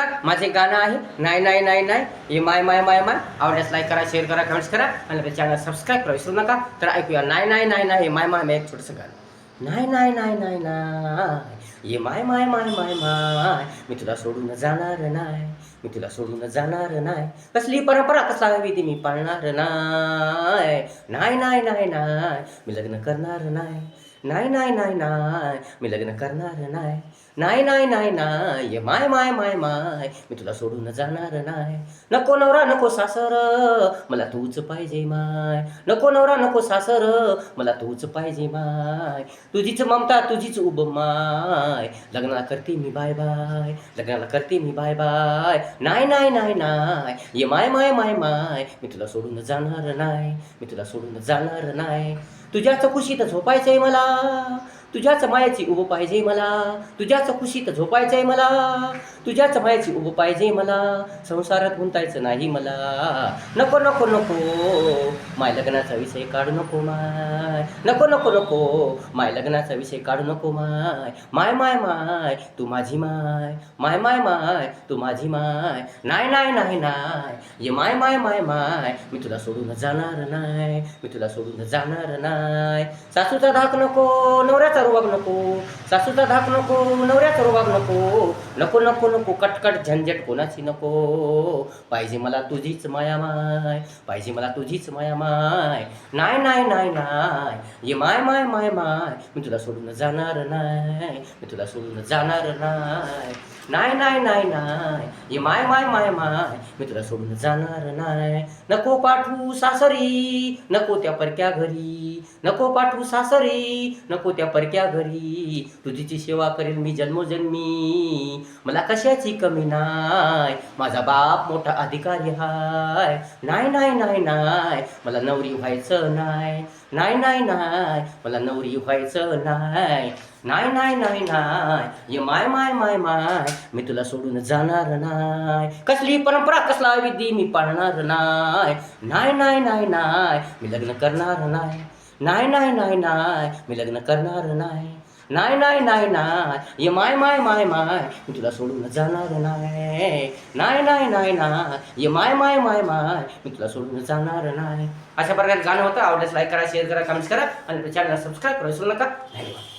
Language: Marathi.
नमस्कार माझे गाणं आहे. नाही नाही नाही नाही हे माय माय माय माय. आवडल्यास लाईक करा शेअर करा कमेंट्स करा. आणि आपल्या चॅनल सबस्क्राईब करा विसरू नका. तर ऐकूया. नाही नाही नाही नाही हे माय माय माय एक छोटंसं गाणं. नाही नाही नाही नाही नाही ये माय माय माय माय माय. मी तुला सोडून जाणार नाही मी तुला सोडून जाणार नाही कसली परंपरा कसला विधी मी पाळणार नाही नाही नाही नाही नाही मी लग्न करणार नाही नाही नाही नाही नाही मी लग्न करणार नाही नाही नाही नाही नाही ये माय माय माय माय मी तुला सोडून जाणार नाही नको नवरा नको सासर मला तूच पाहिजे माय. नको नवरा नको सासर मला तूच पाहिजे माय. तुझीच ममता तुझीच उब माय. लग्नाला करते मी बाय बाय लग्नाला करते मी बाय बाय. नाही नाही नाही नाही ये माय माय माय माय मी तुला सोडून जाणार नाही मी तुला सोडून जाणार नाही तुझ्याच खुशीत झोपायचंय मला. तुझ्याच मायाची उभं पाहिजे मला. तुझ्याच खुशीत झोपायचंय मला. तुझ्याच मायाची उभं पाहिजे मला. संसारात गुंतायचं नाही मला. नको नको नको. माय लग्नाचा विषय काढू नको माय. नको नको नको. माय लग्नाचा विषय काढू नको माय. माय माय माय. तू माझी माय. माय माय माय. तू माझी माय. नाही नाही नाही नाही. ये माय माय माय माय. मी तुला सोडून जाणार नाही. मी तुला सोडून जाणार नाही. सासूचा धाक नको नवऱ्याचा रुबाब नको. सासूचा धाक नको नवऱ्याचा रुबाब नको. नको नको नको कटकट झंझट कोणाची नको. पाहिजे मला तुझीच माया माय पाहिजे मला तुझीच माया माय. नाही नाही नाही नाही. ये माय माय माय माय. मी तुला सोडून जाणार नाही. मी तुला सोडून जाणार नाही. नाही नाही नाही नाही. ये माय माय माय माय. मी तुला सोडून जाणार नाही. नको पाठवू सासरी. नको त्या परक्या घरी. नको पाठवू सासरी नको त्या परक्या घरी. तुझीची सेवा करेल मी जन्मोजन्मी. मला कशाची कमी नाय माझा बाप मोठा अधिकारी हाय. नाही नाय नाय नाय मला नवरी व्हायचं नाय नाय नाय नाय मला नवरी व्हायचं नाय नाही नाही नाही नाही ये माय माय माय माय मी तुला सोडून जाणार नाही कसली परंपरा कसला विधी मी पाळणार नाही नाही नाही नाही नाही मी लग्न करणार नाही नाही नाही नाही नाही मी लग्न करणार नाही नाही नाही नाही नाही ये माय माय माय माय मी तुला सोडून जाणार नाही नाही नाही नाही नाही ये माय माय माय माय मी तुला सोडून जाणार नाही अशा प्रकारे गाणं होतं आवडल्यास लाईक करा शेअर करा कमेंट्स करा आणि चॅनलला सबस्क्राईब करू विसरू नका धन्यवाद